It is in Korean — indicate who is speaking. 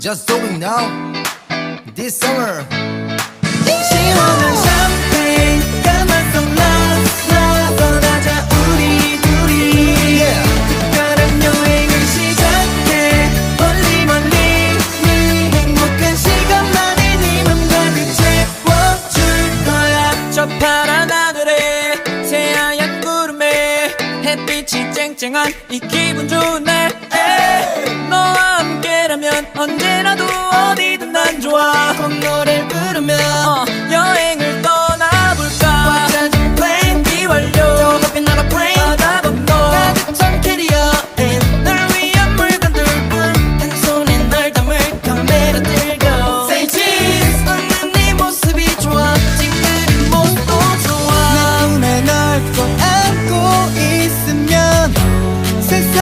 Speaker 1: Yeah, just do it now. This summer.
Speaker 2: 시원한 샴페인 까만성 라스라 떠나자 우리 둘이
Speaker 1: Yeah.
Speaker 2: 특별한 여행을 시작해 멀리 멀리 네 행복한 시간만이 네맘 가득 채워줄 거야 저 파란 하늘에 새하얀 구름에 햇빛이 쨍쨍한 이 기분 좋은 날